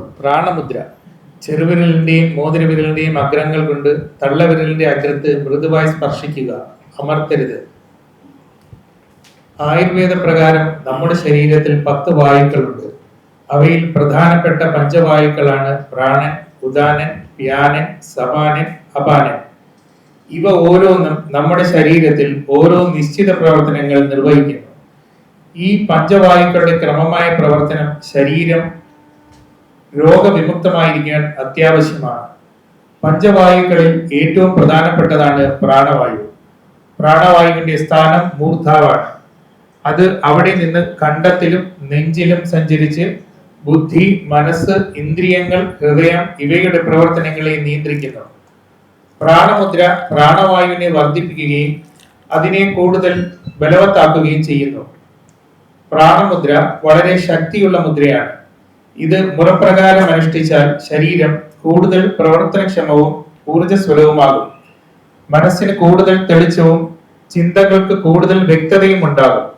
പ്രാണമുദ്ര. ചെറുവിരലിന്റെയും മോതിരവിരലിന്റെയും അഗ്രങ്ങൾ കൊണ്ട് തള്ളവിരലിന്റെ അഗ്രത്ത് മൃദുവായി സ്പർശിക്കുക. അമർത്തരുത്. ആയുർവേദ പ്രകാരം നമ്മുടെ ശരീരത്തിൽ പത്ത് വായുക്കളുണ്ട്. അവയിൽ പ്രധാനപ്പെട്ട പഞ്ചവായുക്കളാണ് പ്രാണൻ ഉദാനൻ വ്യാനൻ സമാനൻ അപാനൻ. ഇവ ഓരോന്നും നമ്മുടെ ശരീരത്തിൽ ഓരോ നിശ്ചിത പ്രവർത്തനങ്ങൾ നിർവഹിക്കുന്നു. ഈ പഞ്ചവായുക്കളുടെ ക്രമമായ പ്രവർത്തനം ശരീരം രോഗവിമുക്തമായിരിക്കാൻ അത്യാവശ്യമാണ്. പഞ്ചവായുക്കളിൽ ഏറ്റവും പ്രധാനപ്പെട്ടതാണ് പ്രാണവായു. പ്രാണവായുവിന്റെ സ്ഥാനം മൂർധാവാണ്. അത് അവിടെ നിന്ന് കണ്ടത്തിലും നെഞ്ചിലും സഞ്ചരിച്ച് ബുദ്ധി മനസ്സ് ഇന്ദ്രിയങ്ങൾ ഹൃദയം ഇവയുടെ പ്രവർത്തനങ്ങളെ നിയന്ത്രിക്കുന്നു. പ്രാണമുദ്ര പ്രാണവായുവിനെ വർദ്ധിപ്പിക്കുകയും അതിനെ കൂടുതൽ ബലവത്താക്കുകയും ചെയ്യുന്നു. പ്രാണമുദ്ര വളരെ ശക്തിയുള്ള മുദ്രയാണ്. ഇത് മുറപ്രകാരം അനുഷ്ഠിച്ചാൽ ശരീരം കൂടുതൽ പ്രവർത്തനക്ഷമവും ഊർജസ്വലവുമാകും മനസ്സിന് കൂടുതൽ തെളിച്ചവും ചിന്തകൾക്ക് കൂടുതൽ വ്യക്തതയും ഉണ്ടാകും.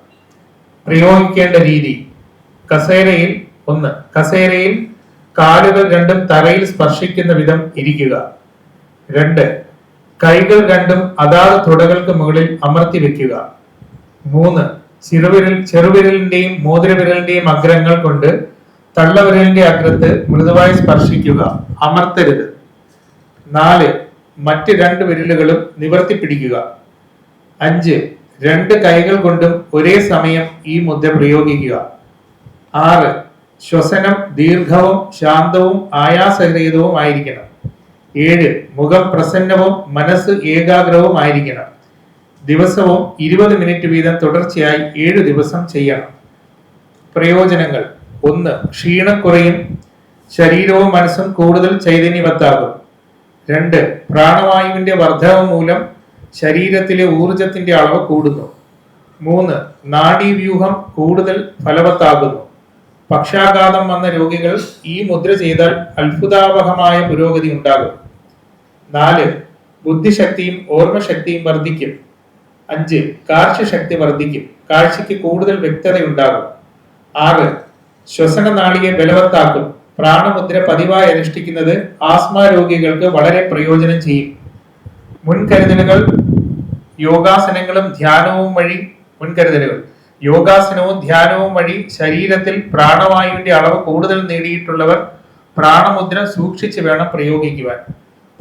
പ്രയോഗിക്കേണ്ട രീതി. കസേരയിൽ ഒന്ന്. കസേരയിൽ കാലുകൾ രണ്ടും തറയിൽ സ്പർശിക്കുന്ന വിധം ഇരിക്കുക. രണ്ട്. കൈകൾ രണ്ടും അതാത് തുടകൾക്ക് മുകളിൽ അമർത്തി വെക്കുക. മൂന്ന്. ചെറുവിരൽ ചെറുവിരലിന്റെയും മോതിരവിരലിന്റെയും അഗ്രങ്ങൾ കൊണ്ട് തള്ളവിരലിന്റെ അഗ്രത്ത് മൃദുവായി സ്പർശിക്കുക അമർത്തരുത്. നാല് മറ്റ് രണ്ട് വിരലുകളും നിവർത്തി പിടിക്കുക. അഞ്ച് രണ്ട് കൈകൾ കൊണ്ടും ഒരേ സമയം ഈ മുദ്ര പ്രയോഗിക്കുക. ആറ് ശ്വസനം ദീർഘവും ശാന്തവും ആയാസരഹിതവും ആയിരിക്കണം. ഏഴ് മുഖം പ്രസന്നവും മനസ്സ് ഏകാഗ്രവും ആയിരിക്കണം. ദിവസവും ഇരുപത് മിനിറ്റ് വീതം തുടർച്ചയായി ഏഴ് ദിവസം ചെയ്യണം. പ്രയോജനങ്ങൾ. ഒന്ന് ക്ഷീണം കുറയും ശരീരവും മനസ്സും കൂടുതൽ ചൈതന്യവത്താകും രണ്ട് പ്രാണവായുവിന്റെ വർദ്ധവ് മൂലം ശരീരത്തിലെ ഊർജത്തിന്റെ അളവ് കൂടുന്നു. മൂന്ന് നാഡീവ്യൂഹം കൂടുതൽ ഫലവത്താകുന്നു. പക്ഷാഘാതം വന്ന രോഗികൾ ഈ മുദ്ര ചെയ്താൽ അത്ഭുതാവഹമായ പുരോഗതി ഉണ്ടാകും. നാല് ബുദ്ധിശക്തിയും ഓർമ്മശക്തിയും വർദ്ധിക്കും. അഞ്ച് കാഴ്ചശക്തി വർദ്ധിക്കും. കാഴ്ചയ്ക്ക് കൂടുതൽ വ്യക്തതയുണ്ടാകും. ആറ് ശ്വസന നാളിയെ ബലവത്താക്കും. പ്രാണമുദ്ര പതിവായി അനുഷ്ഠിക്കുന്നത് ആസ്മ രോഗികൾക്ക് വളരെ പ്രയോജനം ചെയ്യും. മുൻകരുതലുകൾ യോഗാസനങ്ങളും ധ്യാനവും വഴി മുൻകരുതലുകൾ. യോഗാസനവും ധ്യാനവും വഴി ശരീരത്തിൽ പ്രാണവായുവിന്റെ അളവ് കൂടുതൽ നേടിയിട്ടുള്ളവർ പ്രാണമുദ്ര സൂക്ഷിച്ച് വേണം പ്രയോഗിക്കുവാൻ.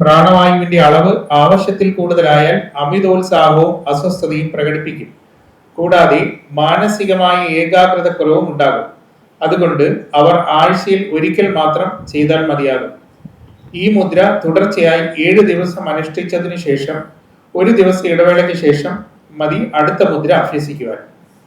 പ്രാണവായുവിന്റെ അളവ് ആവശ്യത്തിൽ കൂടുതലായാൽ അമിതോത്സാഹവും അസ്വസ്ഥതയും പ്രകടിപ്പിക്കും. കൂടാതെ മാനസികമായ ഏകാഗ്രത കുറവും ഉണ്ടാകും. അതുകൊണ്ട് അവർ ആഴ്ചയിൽ ഒരിക്കൽ മാത്രം ചെയ്താൽ മതിയാകും. ഈ മുദ്ര തുടർച്ചയായി ഏഴ് ദിവസം അനുഷ്ഠിച്ചതിനു ശേഷം ഒരു ദിവസം ഇടവേളയ്ക്ക് ശേഷം മതി അടുത്ത മുദ്ര അഭ്യസിക്കുവാൻ.